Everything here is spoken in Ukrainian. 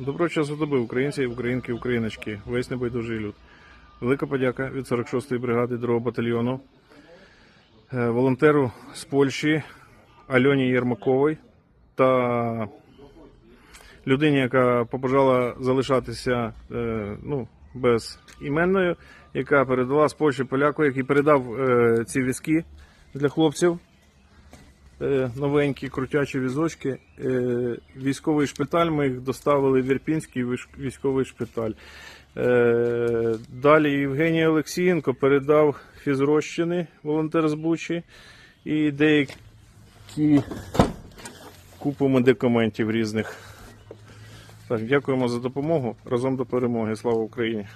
Доброго часу доби, українці, українки, україночки, весь небайдужий люд. Велика подяка від 46-ї бригади 2 батальйону, е, волонтеру з Польщі Альоні Єрмаковій та людині, яка побажала залишатися е, ну, без іменною, яка передала з Польщі поляку, який передав е, ці візки для хлопців новенькі крутячі візочки. Е, Військовий шпиталь. Ми їх доставили в Ірпінський військовий шпиталь. Е, Далі Євгеній Олексієнко передав фізрозчини, волонтер з Бучі, і деякі купу медикаментів різних. Так, дякуємо за допомогу. Разом до перемоги. Слава Україні!